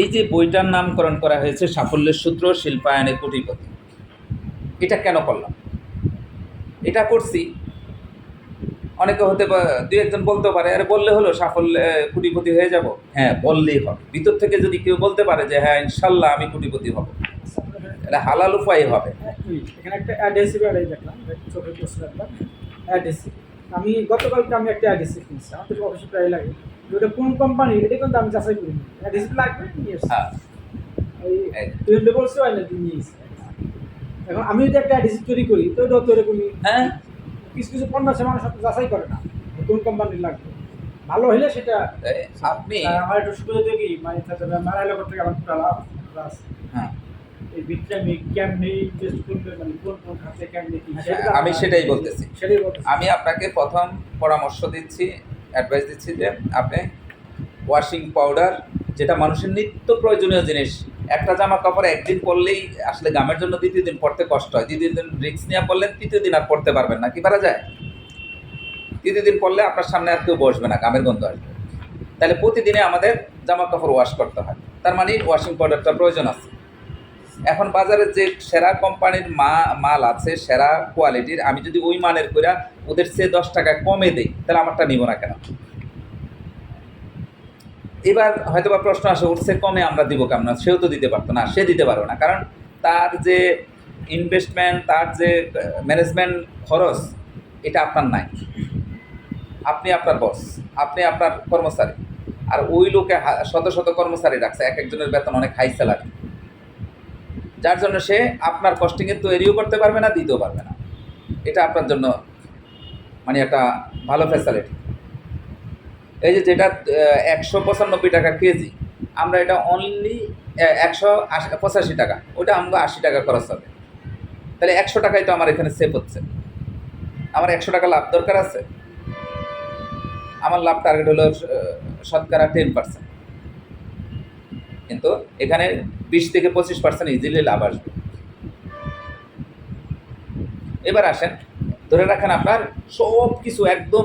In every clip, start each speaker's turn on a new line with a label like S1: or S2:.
S1: এই যে বইটার নামকরণ করা হয়েছে সাফল্যের সূত্র শিল্পায়নে কোটিপতি, এটা কেন করলাম? এটা করছি, অনেকে হতে পারে দুই একজন বলতে পারে, আরে বললে হলো সাফল্য কোটিপতি হয়ে যাব? হ্যাঁ বললেই হবে। ভিতর থেকে যদি কেউ বলতে পারে যে হ্যাঁ ইনশাল্লাহ আমি কোটিপতি হব। এটা হালাল উপায় হবে।
S2: এখানে একটা দেখলাম আমি গতকালকে আমি একটা অ্যাডহেসিভ কিনছি আমার তো প্রায় লাগে। ওটা কোন কোম্পানি এটা কিন্তু আমি যাচাই করিনি অ্যাডহেসিভ লাগবে নিয়ে
S1: হ্যাঁ।
S2: এই এমনি বলছো হয় না নিয়ে এখন আমি যদি একটা অ্যাডহেসিভ তৈরি করি তো ওটা তো এরকমই।
S1: হ্যাঁ।
S2: কিছু কিছু পণ্য আছে মানুষ যাচাই করে না কোন কোম্পানির লাগবে। ভালো হলে সেটা
S1: আপনি
S2: আমার একটু সুবিধা দেখি মানে তাতে মারা এলাকা থেকে আমার একটা লাভ
S1: হ্যাঁ।
S2: এই আমি কেমনি ইনভেস্ট করবে মানে কোন কোন খাতে কেমনি
S1: আমি সেটাই বলতেছি।
S2: সেটাই বলতেছি।
S1: আমি আপনাকে প্রথম পরামর্শ দিচ্ছি অ্যাডভাইস দিচ্ছি যে আপনি ওয়াশিং পাউডার যেটা মানুষের নিত্য প্রয়োজনীয় জিনিস, একটা জামা কাপড় একদিন পরলেই আসলে গামের জন্য দ্বিতীয় দিন পরতে কষ্ট হয়। দ্বিতীয় দিন রিক্স নিয়ে পরলেন তৃতীয় দিন আর পরতে পারবেন না, কি পারা যায়? তৃতীয় দিন পরলে আপনার সামনে আর কেউ বসবে না গামের গন্ধ আসবে। তাহলে প্রতিদিনে আমাদের জামা কাপড় ওয়াশ করতে হয়। তার মানে ওয়াশিং পাউডারটা প্রয়োজন আছে। এখন বাজারে যে সেরা কোম্পানির মা, মাল আছে, সেরা কোয়ালিটির আমি যদি ওই মানের কইরা ওদের সে দশ টাকা কমে দেই, তাহলে আমারটা নিব না কেন? এবার হয়তো বা প্রশ্ন আসে উঠছে কমে আমরা দিব কেমন? সেও তো দিতে পারতো না, সে দিতে পারবে না। কারণ তার যে ইনভেস্টমেন্ট তার যে ম্যানেজমেন্ট খরচ, এটা আপনার নাই। আপনি আপনার বস আপনি আপনার কর্মচারী। আর ওই লোকে শত শত কর্মচারী রাখছে, এক একজনের বেতন অনেক হাই স্যালারি যার জন্য সে আপনার কস্টিংয়ে তৈরিও করতে পারবে না, দিতেও পারবে না। এটা আপনার জন্য মানে একটা ভালো ফ্যাসিলিটি এই যে যেটা একশো পঁচানব্বই টাকা কেজি, আমরা এটা অনলি একশো পঁচাশি টাকা, ওটা আমাকে আশি টাকা খরচ হবে। তাহলে একশো টাকাই তো আমার এখানে সেভ হচ্ছে। আমার একশো টাকা লাভ দরকার আছে? আমার লাভ টার্গেট হলো শতকরা টেন পার্সেন্ট কিন্তু এখানে বিশ থেকে পঁচিশ পার্সেন্ট ইজিলি লাভ আসবে। এবার আসেন, ধরে রাখেন আপনার সব কিছু একদম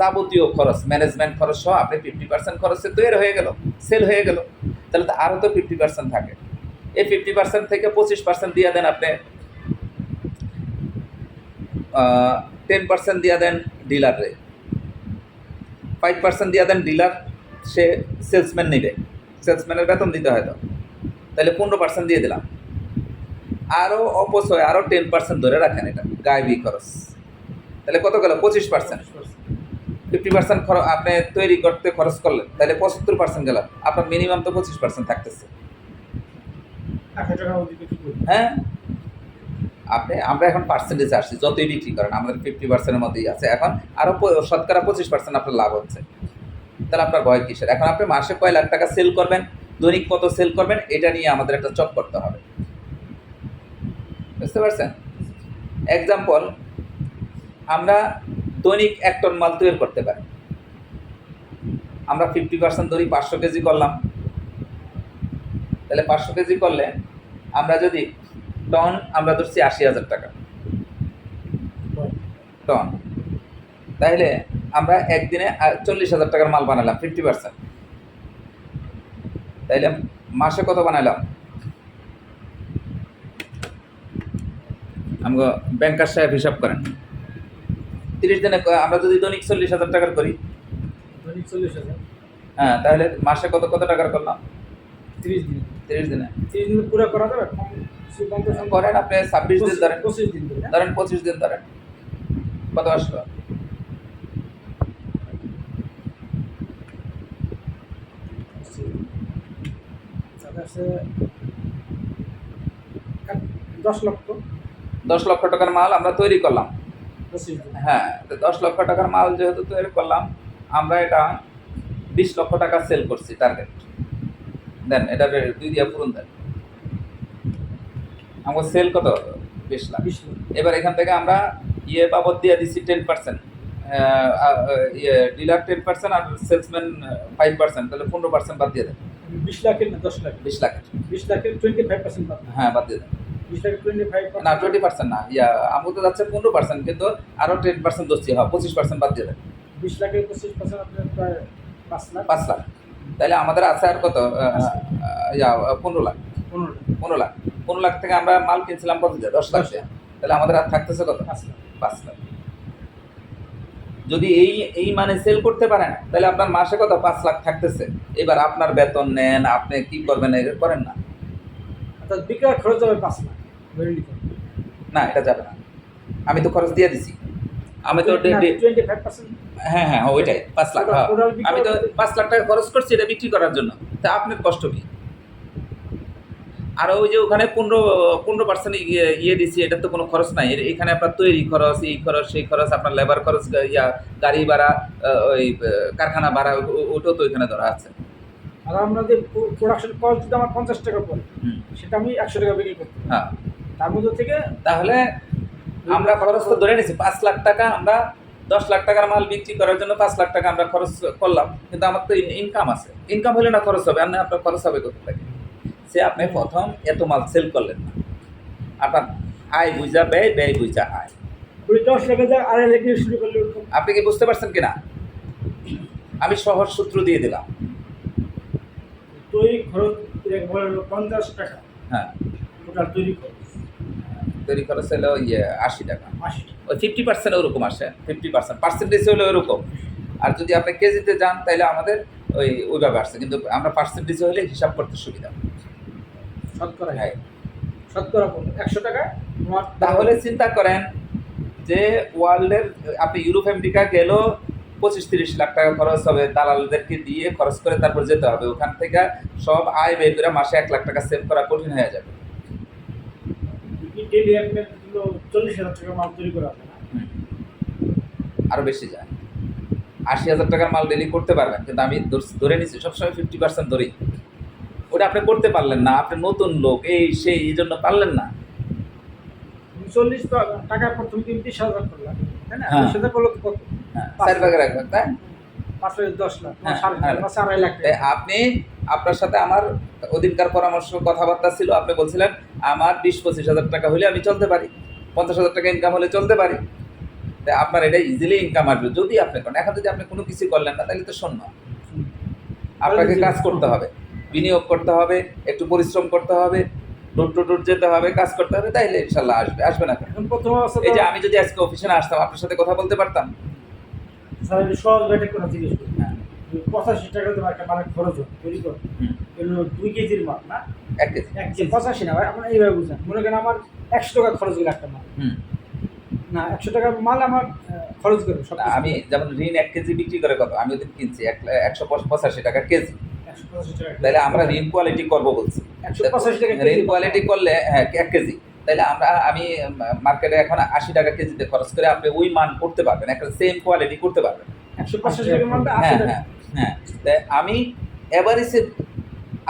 S1: যাবতীয় খরচ ম্যানেজমেন্ট খরচ সহ আপনি ফিফটি পার্সেন্ট খরচে তৈরি হয়ে গেল সেল হয়ে গেল। তাহলে তো আরও তো ফিফটি পার্সেন্ট থাকে। এই ফিফটি পার্সেন্ট থেকে পঁচিশ পার্সেন্ট দিয়ে দেন আপনি টেন পার্সেন্ট দিয়ে দেন ডিলারে ফাইভ পার্সেন্ট দিয়ে দেন ডিলার সে সেলসম্যান নেবে। সেলসম্যানের বেতন দিতে হয়তো তাহলে পনেরো পার্সেন্ট দিয়ে দিলাম। আরও অপচয় আরও টেন পার্সেন্ট ধরে রাখেন এটা গায়েবী খরচ। তাহলে কত গেল? পঁচিশ পার্সেন্ট ফিফটি পার্সেন্ট খরচ আপনি তৈরি করতে খরচ করলেন তাহলে পঁচাত্তর পার্সেন্ট গেল। আপনার মিনিমাম তো পঁচিশ পার্সেন্ট থাকতেছে। হ্যাঁ? আপনি আমরা এখন পার্সেন্টেজে আসছি যতই বিক্রি করেন আমাদের ফিফটি পার্সেন্টের মধ্যেই আছে। এখন আরও শতকরা পঁচিশ পার্সেন্ট আপনার লাভ হচ্ছে। তাহলে আপনার ভয় কিসের? এখন আপনি মাসে কয় লাখ টাকা সেল করবেন? দৈনিক কত সেল করবেন? এটা নিয়ে আমাদের একটা চক করতে হবে। বুঝতে পারছেন? এক্সাম্পল আমরা দৈনিক এক টন মাল তৈরি করতে পারি। আমরা ফিফটি পার্সেন্ট ধরি পাঁচশো কেজি করলাম। তাহলে পাঁচশো কেজি করলে আমরা যদি টন আমরা ধরছি আশি হাজার টাকা। টন তাইলে আমরা একদিনে চল্লিশ হাজার টাকার মাল বানালাম ফিফটি পার্সেন্ট তাইলে মাসে কত বানালাম? আমাকে ব্যাংকার সাহেব হিসাব করেন। তিরিশ দিনে আমরা যদি দৈনিক চল্লিশ হাজার টাকার করি।
S2: দৈনিক চল্লিশ হাজার।
S1: হ্যাঁ তাহলে মাসে কত কত টাকার করলাম?
S2: তিরিশ দিন।
S1: তিরিশ দিনে।
S2: তিরিশ দিন পুরো করা যাবে।
S1: করেন আপনি ছাব্বিশ দিন ধরেন।
S2: পঁচিশ দিন ধরে, হ্যাঁ?
S1: ধরেন পঁচিশ দিন ধরেন। কত আসলো?
S2: এক- দশ লক্ষ।
S1: দশ লক্ষ টাকার মাল আমরা তৈরি করলাম। হ্যাঁ দশ লক্ষ টাকার মাল যেহেতু তৈরি করলাম আমরা এটা বিশ লক্ষ টাকা সেল করছি টার্গেট দেন এটা দুই দিয়া পূরণ দেন। আমার সেল কত? বিশ লাখ।
S2: বিশ
S1: এবার এখান থেকে আমরা ইয়ে বাবদ দিয়ে দিচ্ছি টেন পার্সেন্ট ইয়ে ডিলার টেন পার্সেন্ট আর সেলসম্যান ফাইভ পার্সেন্ট তাহলে পনেরো পার্সেন্ট বাদ দিয়ে দেন।
S2: বিশ লাখের না দশ লাখ
S1: বিশ লাখ
S2: বিশ লাখের টোয়েন্টি ফাইভ পার্সেন্ট
S1: হ্যাঁ বাদ দিয়ে দেন।
S2: বিশ লাখের টোয়েন্টি ফাইভ
S1: না টোয়েন্টি পার্সেন্ট না ইয়া আমু তো যাচ্ছে পনেরো পার্সেন্ট কিন্তু আরও টেন পার্সেন্ট ধরছি হ্যাঁ পঁচিশ পার্সেন্ট বাদ দিয়ে দেন।
S2: বিশ লাখের পঁচিশ পার্সেন্ট আপনার প্রায় পাঁচ লাখ।
S1: পাঁচ লাখ। তাহলে আমাদের আছে আর কত? ইয়া, পনেরো লাখ।
S2: পনেরোটা
S1: পনেরো লাখ। পনেরো লাখ থেকে আমরা মাল কিনছিলাম কত দশ লাখ। দিয়ে। তাহলে আমাদের আর থাকতেছে কত?
S2: পাঁচ লাখ।
S1: পাঁচ লাখ। যদি এই এই মানে সেল করতে পারেন তাহলে আপনার মাসে কত? পাঁচ লাখ থাকতেছে। এবার আপনার বেতন নেন আপনি কি করবেন? এগুলো করেন না।
S2: অর্থাৎ বিক্রয় খরচ হবে পাঁচ লাখ।
S1: না এটা যাবে না। আমি তো খরচ দিয়ে দিছি। আমি তো হ্যাঁ হ্যাঁ ওইটাই পাঁচ লাখ হ্যাঁ। আমি তো পাঁচ লাখ টাকা খরচ করছি এটা বিক্রি করার জন্য। তা আপনার কষ্ট কি? আর ওই যে ওখানে পনেরো পনেরো পার্সেন্ট ইয়ে ইয়ে দিছি এটা তো কোনো খরচ নাই। এখানে আপনার তৈরি খরচ এই খরচ সেই খরচ আপনার লেবার খরচ ইয়া গাড়ি ভাড়া ওই কারখানা ভাড়া ওটাও তো ওইখানে ধরা আছে।
S2: আর আমরা যে প্রোডাকশন কস্ট যদি আমার পঞ্চাশ টাকা পড়ে সেটা আমি একশো টাকা বিক্রি করতে
S1: হ্যাঁ।
S2: তার মধ্যে থেকে
S1: তাহলে আমরা খরচ তো ধরে নিছি পাঁচ লাখ টাকা আমরা দশ লাখ টাকার মাল বিক্রি করার জন্য পাঁচ লাখ টাকা আমরা খরচ করলাম। কিন্তু আমার তো ইনকাম আছে। ইনকাম হলে না খরচ হবে আর না আপনার খরচ হবে কোথা থেকে? সে আপনি প্রথম এত মাল সেল করলেন না। আপনার আয় বুঝা ব্যয় ব্যয় বুঝা আয়। আপনি কি বুঝতে পারছেন কিনা? আমি সহজ সূত্র দিয়ে দিলাম।
S2: তৈরি খরচ হলো পঞ্চাশ টাকা।
S1: হ্যাঁ।
S2: টোটাল তৈরি খরচ।
S1: তৈরি খরচ হলো ইয়ে আশি টাকা।
S2: আশি টাকা।
S1: ওই ফিফটি পার্সেন্ট ওরকম আসে ফিফটি পার্সেন্ট পার্সেন্টেজ হলো ওরকম। আর যদি আপনি কেজিতে যান তাহলে আমাদের ওই ওইভাবে আসছে। কিন্তু আমরা পার্সেন্টেজ হলে হিসাব করতে সুবিধা।
S2: শতকরা
S1: হ্যাঁ।
S2: শতকরা একশো টাকা
S1: তাহলে চিন্তা করেন যে ওয়ার্ল্ডের আপনি ইউরোপ আমেরিকা গেলেও পঁচিশ তিরিশ লাখ টাকা খরচ হবে দালালদেরকে দিয়ে খরচ করে তারপর যেতে হবে। ওখান থেকে সব আয় বের করে মাসে এক লাখ টাকা সেভ করা কঠিন হয়ে যাবে।
S2: চল্লিশ হাজার টাকা মাল তৈরি করা।
S1: আরও বেশি যায়। আশি হাজার টাকার মাল ডেলি করতে পারবেন কিন্তু আমি ধর- নিচ্ছি সবসময় ফিফটি পার্সেন্ট ধরি ওটা আপনি করতে পারলেন না আপনি নতুন লোক এই সেই এই জন্য পারলেন না।
S2: চল্লিশ টাকা প্রথম তুমি বিশ হাজার করলাম তাই না?
S1: হ্যাঁ।
S2: বিশ হাজার করলে কত?
S1: হ্যাঁ চার ভাগে রাখবেন তাই হ্যাঁ, হ্যাঁ। আপনি আপনার সাথে আমার অধিকার পরামর্শ কথাবার্তা ছিল আপনি বলছিলেন আমার বিশ পঁচিশ হাজার টাকা হলে আমি চলতে পারি পঞ্চাশ হাজার টাকা ইনকাম হলে চলতে পারি। তাই আপনার এটা ইজিলি ইনকাম আসবে যদি আপনি করেন। এখন যদি আপনি কোনো কিছু করলেন না তাহলে তো শূন্য। আপনাকে কাজ করতে হবে। বিনিয়োগ করতে হবে একটু পরিশ্রম করতে হবে ডোর টু ডোর যেতে হবে কাজ করতে হবে তাইলে ইনশাল্লাহ আসবে আসবে না এই যে আমি যদি আজকে অফিসে না আসতাম আপনার সাথে কথা বলতে পারতাম?
S2: সহজ ব্যাটে কথা জিজ্ঞেস করি।
S1: হ্যাঁ।
S2: পঁচাশি টাকা তোমার একটা মানে খরচ হয় তৈরি করো। দুই কেজির মাল না?
S1: এক কেজি।
S2: এক কেজি। পঁচাশি না ভাই আপনার এইভাবে মনে করেন আমার একশো টাকা খরচ গেলে একটা মাল। না একশো টাকার মাল আমার খরচ করে
S1: আমি যেমন ঋণ এক কেজি বিক্রি করে কত? আমি ওদের কিনছি এক একশো পঁচাশি টাকা কেজি। তাহলে আমরা ঋণ কোয়ালিটি করব বলছি। ঋণ কোয়ালিটি করলে হ্যাঁ এক কেজি। তাহলে আমরা আমি মার্কেটে এখন আশি টাকা কেজিতে খরচ করে আপনি ওই মান করতে পারবেন একটা সেম কোয়ালিটি করতে পারবেন। হ্যাঁ হ্যাঁ হ্যাঁ। আমি এভারেজে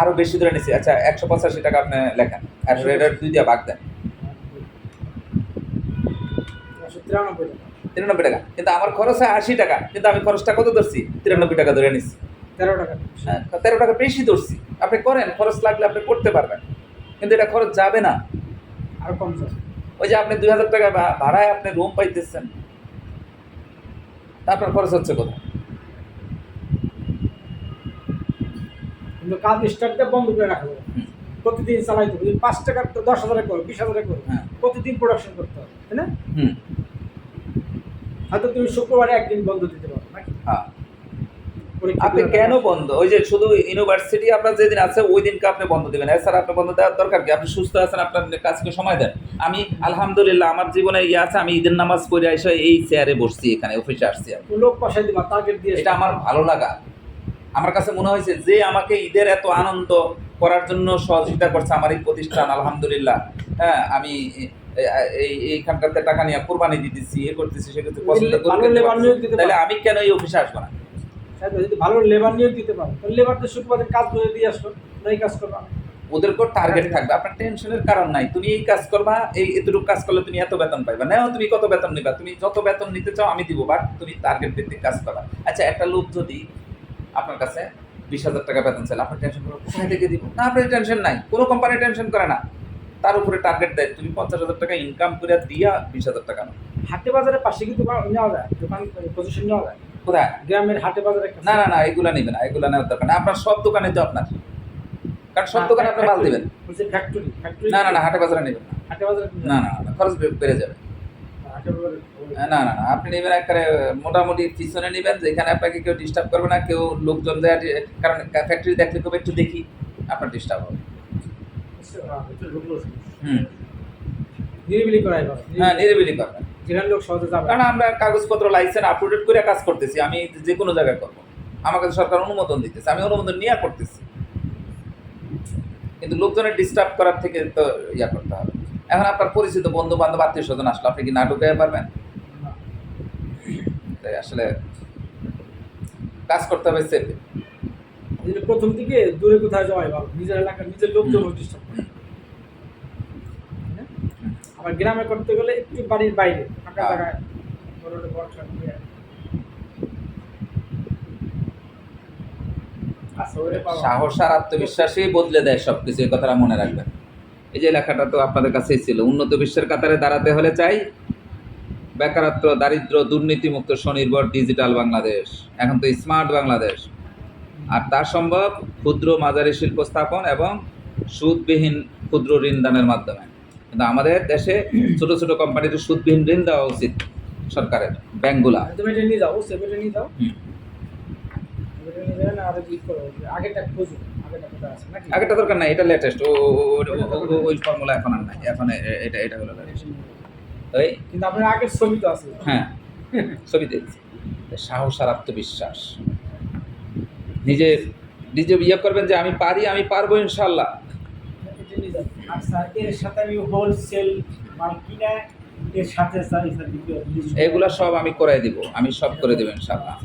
S1: আরও বেশি ধরে নিছি। আচ্ছা একশো পঁচাশি টাকা আপনি লেখেন আর রেডার দুই দিয়ে ভাগ দেন।
S2: তিরানব্বই টাকা।
S1: কিন্তু আমার খরচ হয় আশি টাকা কিন্তু আমি খরচটা কত ধরছি? তিরানব্বই টাকা ধরে নিচ্ছি
S2: তেরো টাকা
S1: হ্যাঁ, তেরো টাকা বেশি ধরছি। আপনি করেন খরচ লাগলে আপনি করতে পারবেন। কিন্তু এটা খরচ যাবে না।
S2: আর কম
S1: ওই যে আপনি দুই হাজার টাকা ভাড়ায় আপনি রুম পাইতেছেন। তারপর খরচ হচ্ছে কোথায়?
S2: কিন্তু কাজ স্টার্টটা বন্ধ করে রাখা যাবে প্রতিদিন চালাইতে হবে পাঁচ টাকা তো দশ হাজারে করো বিশ হাজারে করো
S1: হ্যাঁ।
S2: প্রতিদিন প্রোডাকশন করতে হবে তাই না? হয়তো তুমি শুক্রবারে একদিন বন্ধ দিতে পারো নাকি?
S1: হ্যাঁ।
S2: পরীক্ষা
S1: আপনি কেন বন্ধ? ওই যে শুধু ইউনিভার্সিটি আপনার যেদিন আছে ওই দিনকে আপনি বন্ধ দেবেন। এছাড়া আপনি বন্ধ দেওয়ার দরকার কি? আপনি সুস্থ আছেন আপনার কাজকে সময় দেন। আমি আলহামদুলিল্লাহ আমার জীবনে ইয়ে আছে আমি ঈদের নামাজ পড়ে এসে এই চেয়ারে বসছি এখানে অফিসে আসছি
S2: লোক পাশায় দিবা টার্গেট দিয়ে
S1: এটা আমার ভালো লাগা। আমার কাছে মনে হয়েছে যে আমাকে ঈদের এত আনন্দ করার জন্য সহযোগিতা করছে আমার এই প্রতিষ্ঠান আলহামদুলিল্লাহ। হ্যাঁ আমি এই এইখানকার টাকা নিয়ে কোরবানি দিতেছি এ করতেছি সে করতেছি পছন্দ তাহলে আমি কেন এই অফিসে আসব না?
S2: যদি ভালো লেবার নিয়োগ দিতে পারো তাহলে লেবার তো শুক্রবারে কাজ করে দিয়ে আসলো এই কাজ করবা।
S1: ওদেরকেও টার্গেট থাকবে। আপনার টেনশনের কারণ নাই। তুমি এই কাজ করবা এই এতটুকু কাজ করলে তুমি এত বেতন পাইবা। নাও তুমি কত বেতন নিবা? তুমি যত বেতন নিতে চাও আমি দিব বাট তুমি টার্গেট ভিত্তিক কাজ করবা। আচ্ছা একটা লোক যদি আপনার কাছে বিশ হাজার টাকা বেতন চাইলে আপনার টেনশন করব কোথায় থেকে দিব? না আপনার টেনশন নাই। কোনো কোম্পানি টেনশন করে না। তার উপরে টার্গেট দেয়। তুমি পঞ্চাশ হাজার টাকা ইনকাম করে দিয়া বিশ হাজার টাকা
S2: হাটে বাজারের পাশে কিন্তু নেওয়া যায় দোকান পজিশন নেওয়া যায়।
S1: কোথায়?
S2: গ্রামের হাটে বাজারে
S1: না না না এগুলো নেবেন না এগুলো নেওয়ার দরকার নেই। আপনার সব দোকানে তো আপনার। কারণ সব দোকানে আপনি মাল দেবেন।
S2: ফ্যাক্টরি ফ্যাক্টরি
S1: না না না হাটে বাজারে নেবেন না।
S2: হাটে বাজারে
S1: না না না খরচ বেড়ে যাবে। না না না আপনি নেবেন একেবারে মোটামুটি পিছনে নেবেন যেখানে আপনাকে কেউ ডিস্টার্ব করবে না কেউ লোকজন যায় কারণ ফ্যাক্টরি দেখলে কেউ একটু দেখি আপনার ডিস্টার্ব হবে। হুম।
S2: নিরিবিলি করাই
S1: হ্যাঁ নিরিবিলি করবেন
S2: যেখানে লোক সহজে যাবে
S1: কারণ আমরা কাগজপত্র লাইসেন্স আপ টু ডেট করে কাজ করতেছি আমি যে কোনো জায়গায় করব। আমাকে তো সরকার অনুমোদন দিতেছে আমি অনুমোদন নিয়ে করতেছি। কিন্তু লোকজনের ডিস্টার্ব করার থেকে তো ইয়া করতে হবে। এখন আপনার পরিচিত বন্ধু বান্ধব আত্মীয় স্বজন আসলে আপনি কি নাটক গায়ে পারবেন? তাই আসলে কাজ করতে হবে সেফে
S2: প্রথম দিকে দূরে কোথায় যাওয়াই ভালো নিজের এলাকার নিজের লোকজন ডিস্টার্ব? আবার গ্রামে করতে গেলে একটু বাড়ির বাইরে ফাঁকা
S1: হ্যাঁ।
S2: জায়গায়। আচ্ছা।
S1: সাহস আর আত্মবিশ্বাসই বদলে দেয় সব কিছু এই কথাটা মনে রাখবেন এই যে লেখাটা তো আপনাদের কাছেই ছিল উন্নত বিশ্বের কাতারে দাঁড়াতে হলে চাই বেকারত্ব দারিদ্র দুর্নীতিমুক্ত স্বনির্ভর ডিজিটাল বাংলাদেশ এখন তো স্মার্ট বাংলাদেশ আর তা সম্ভব ক্ষুদ্র মাঝারি শিল্প স্থাপন এবং সুদবিহীন ক্ষুদ্র ঋণ দানের মাধ্যমে কিন্তু আমাদের দেশে ছোট ছোট কোম্পানিতে সুদবিহীন ঋণ দেওয়া উচিত সরকারের ব্যাংকগুলা।
S2: তুমি এটা নিয়ে যাও সেটা নিয়ে যাও। আগেরটা খোঁজো
S1: আগেটা দরকার নাই এটা লেটেস্ট ও ওই ফর্মুলা এখন আর নাই এখন এটা এটা হলো। ওই
S2: কিন্তু আপনার আগের ছবি তো আছে।
S1: হ্যাঁ ছবি দেখছি। সাহস আর আত্মবিশ্বাস। নিজে নিজে ইয়ে করবেন যে আমি পারি আমি পারব ইনশাল্লাহ
S3: আচ্ছা এর সাথে আমি হোলসেল মাল কিনা, এর সাথে
S1: এগুলা সব আমি করে দিব, আমি সব করে দেবো ইনশাল্লাহ